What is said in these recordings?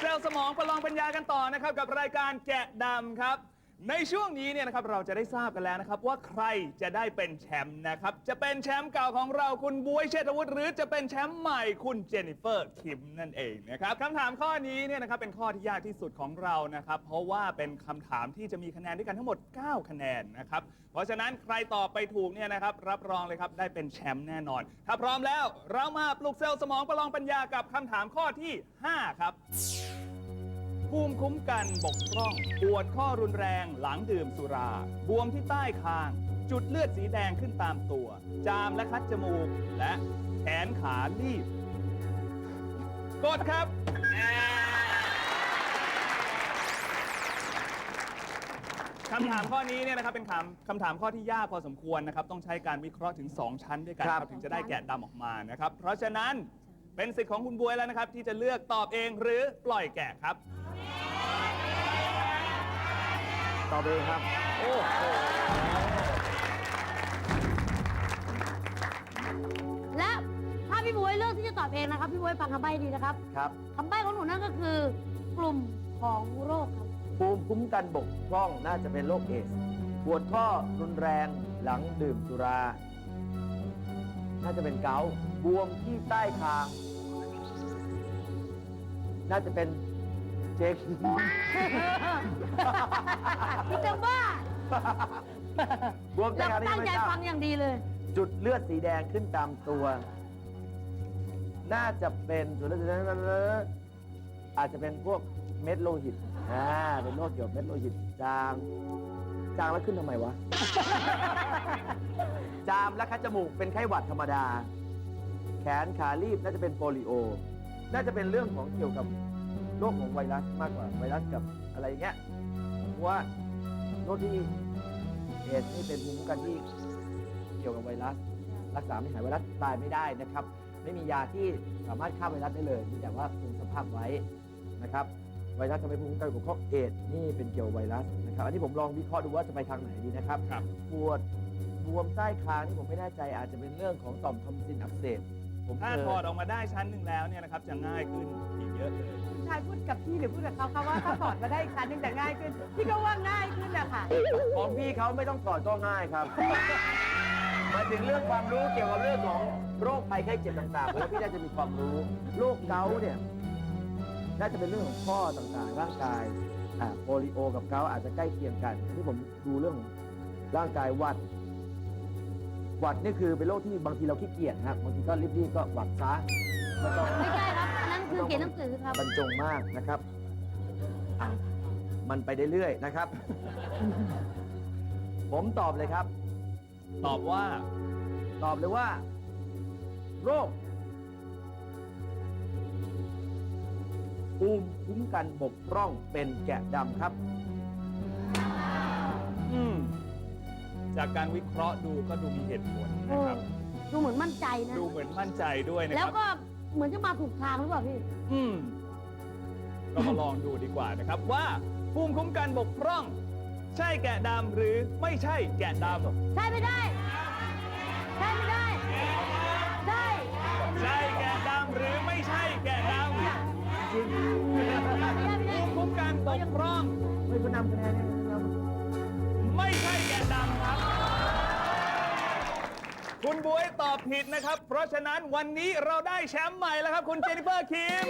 เซลล์สมองประลองปัญญากันต่อนะครับกับรายการแกะดำครับ ในช่วงนี้เนี่ยนะครับเราจะได้ทราบกันแล้วนะครับ ว่าใครจะได้เป็นแชมป์นะครับ จะเป็นแชมป์เก่าของเราคุณบวยเชษฐวุฒิหรือจะเป็นแชมป์ใหม่คุณเจนนิเฟอร์คิมนั่นเองนะครับคำถามข้อนี้เนี่ยนะครับเป็นข้อที่ยากที่สุดของเรานะครับ เพราะว่าเป็นคำถามที่จะมีคะแนนด้วยกันทั้งหมด 9 คะแนนนะครับ เพราะฉะนั้นใครตอบไปถูกเนี่ยนะครับรับรองเลยครับได้เป็นแชมป์แน่นอน ถ้าพร้อมแล้วเรามาปลุกเซลล์สมองประลองปัญญากับคำถามข้อที่5ครับ ภูมิคุ้มกันบกพร่อง ปวดข้อรุนแรงหลังดื่มสุรา บวมที่ใต้คาง จุดเลือดสีแดงขึ้นตามตัว จามและคัดจมูก และแขนขาลีบ กดครับ คำถามข้อนี้เนี่ยนะครับเป็นคำคำถามข้อที่ยากพอสมควรนะครับ ต้องใช้การวิเคราะห์ถึง 2 ชั้นด้วยกันครับครับถึงจะได้แกะดำออกมานะครับ เพราะฉะนั้น เป็นสิทธิ์ของคุณบวยแล้วนะครับ ที่จะเลือกตอบเองหรือปล่อยแกะครับ ตอบเองครับ โอ้โหและถ้าพี่บวยเลือกที่จะตอบเองนะครับ พี่บวยฟังคำใบ้ให้ดีนะครับครับคำใบ้ของหนูนั่นก็คือกลุ่มของโรคครับ ภูมิคุ้มกันบกพร่องน่าจะเป็นโรคเอดส์ปวดข้อรุนแรงหลังดื่มสุรา น่าจะเป็นเกาต์บวมที่ใต้คาง น่าจะเป็นเจคพี่จะบ้าบวมใต้เราคางนี่ตั้งไม่ใจทราบฟังอย่างดีเลย จุดเลือดสีแดงขึ้นตามตัว น่าจะเป็นจุดเลือดสีแดงอาจจะเป็นพวกเม็ดโลหิตอ่าเป็นโรคเกี่ยวกับเม็ดโลหิต จามจามแล้วขึ้นทำไมวะ จามและคัดจมูกเป็นไข้หวัดธรรมดา แขนขาลีบน่าจะเป็นโปลิโอ น่าจะเป็นเรื่องของเกี่ยวกับโรคของไวรัสมากกว่าไวรัสกับอะไรอย่างเงี้ยเพราะว่าโรคที่เอดส์นี่เป็นภูมิคุ้มกันที่เกี่ยวกับไวรัส รักษาไม่หายไวรัสตายไม่ได้นะครับ ไม่มียาที่สามารถฆ่าไวรัสได้เลยมีแต่ว่าคงสภาพไว้นะครับไวรัสทำให้ภูมิคุ้มกันของข้อเอดส์นี่เป็นเกี่ยวกับไวรัสนะครับอันนี้ผมลองวิเคราะห์ดูว่าจะไปทางไหนดีนะครับครับ ปวดบวมใต้คางนี่ผมไม่แน่ใจอาจจะเป็นเรื่องของต่อมทอมซินอักเสบ ผมถ้าเคยถอดออกมาได้ชั้นหนึ่งแล้วเนี่ยนะครับจะง่ายขึ้นอีกเยอะเลยผู้ชายพูดกับพี่หรือพูดกับเขาคะว่าถ้าถอดมาได้อีกชั้นหนึงแต่ง่ายขึ้น พี่ก็ว่าง่ายขึ้นอะค่ะ ของพี่เขาไม่ต้องถอดก็ง่ายครับหมายถึงเรื่องความรู้เกี่ยวกับเรื่องของโรคภัยไข้เจ็บต่างๆผมว่าพี่น่าจะมีความรู้โรคเกาต์เนี่ยน่าจะเป็นเรื่องของข้อต่างๆ ร่างกายอ่าโปลิโอกับเกาต์อาจจะใกล้เคียงกันที่ผมดูเรื่องร่างกายหวัด หวัดนี่คือเป็นโรคที่บางทีเราขี้เกียจนะครับบางทีก็รีบๆก็หวัดซะไม่ต้องไม่ใช่ครับอันนั้นคือเขียนหนังสือครับ บรรจงมากนะครับอะมันไปได้เรื่อยนะครับ ผมตอบเลยครับ ตอบว่า ตอบเลยว่า โรคภูมิคุ้มกันบกพร่องเป็นแกะดำครับ อืม จากการวิเคราะห์ดูก็ดูมีเหตุผลนะครับ ดูเหมือนมั่นใจนะ ดูเหมือนมั่นใจด้วยนะแล้ควรับ ก็เหมือนจะมาถูกทางหรือเปล่าพี่ อืมก็มาลองดูดีกว่านะครับว่าภูมิคุ้มกันบกพร่อง ใช่แกะดำหรือไม่ใช่แกะดำใช่ไม่ได้ ใช่ไม่ได้ ใช่ ใช่แกะดำหรือไม่ใช่แกะดำจริงไม่ได้ไม่ได้ภูมิคุ้มกันบกพร่อง ไม่ก็นำคะแนนให้นำไม่ใช่แกะดำ ครับคุณบวยตอบผิดนะครับ เพราะฉะนั้นวันนี้เราได้แชมป์ใหม่แล้วครับ คุณเจนนิเฟอร์คิม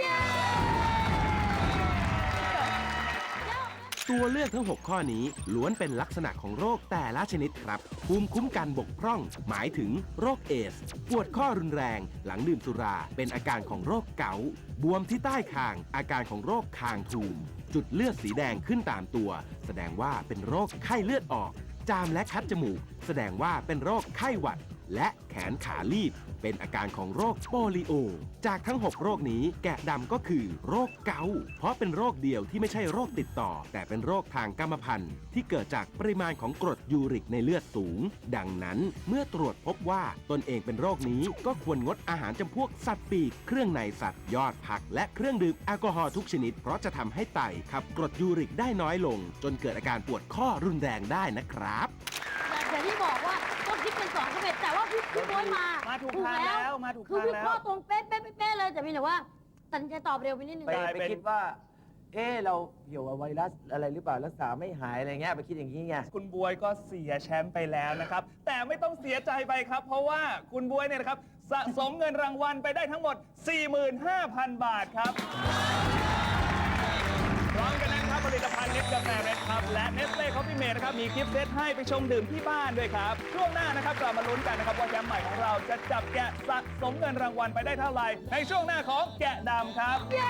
ตัวเลือกทั้ง 6 ข้อนี้ล้วนเป็นลักษณะของโรคแต่ละชนิดครับ ภูมิคุ้มกันบกพร่อง หมายถึงโรคเอส ปวดข้อรุนแรง หลังดื่มสุรา เป็นอาการของโรคเกาต์บวมที่ใต้คาง อาการของโรคคางทูม จุดเลือดสีแดงขึ้นตามตัว แสดงว่าเป็นโรคไข้เลือดออก จามและคัดจมูก แสดงว่าเป็นโรคไข้หวัด และแขนขาลีบ เป็นอาการของโรคโปลิโอ จากทั้ง 6 โรคนี้แกะดำก็คือโรคเกาต์เพราะเป็นโรคเดียวที่ไม่ใช่โรคติดต่อ แต่เป็นโรคทางกรรมพันธุ์ที่เกิดจากปริมาณของกรดยูริกในเลือดสูง ดังนั้นเมื่อตรวจพบว่าตนเองเป็นโรคนี้ก็ควรงดอาหารจำพวกสัตว์ปีกเครื่องในสัตว์ยอดผัก และเครื่องดื่มแอลกอฮอล์ทุกชนิด เพราะจะทำให้ไตขับกรดยูริกได้น้อยลง จนเกิดอาการปวดข้อรุนแรงได้นะครับ พี่พี่บวยมามาถูกถูกทางแล้วแล้วมาถูกคือทางวิแล้วเคราะห์ตรงเป๊ะเป๊ะเป๊ะเลยแต่เพียงแต่ว่าตัดสินใจตอบเร็วไปนิดนึง ไปไปคิดว่า เออเราเกี่ยวกับไวรัสอะไรหรือเปล่ารักษาไม่หายอะไรเงี้ยไปคิดอย่างนี้ไง คุณบวยก็เสียแชมป์ไปแล้วนะครับ แต่ไม่ต้องเสียใจไปครับ เพราะว่าคุณบวยเนี่ยนะครับ สะสมเงินรางวัลไปได้ทั้งหมด 45,000 บาทครับพ ร้อมกันนั้วครับผลิตภัณฑ์เน็ตกาแฟเรดครับ และเนสเล่คอฟฟี่เมดนะครับ มีกิฟต์เซตให้ไปชงดื่มที่บ้านด้วยครับ ช่วงหน้านะครับกลับมาลุ้นกันนะครับ ว่าแชมป์ใหม่ของเราจะจับแกะสะสมเงินรางวัลไปได้เท่าไหร่ในช่วงหน้าของแกะดำครับ เย้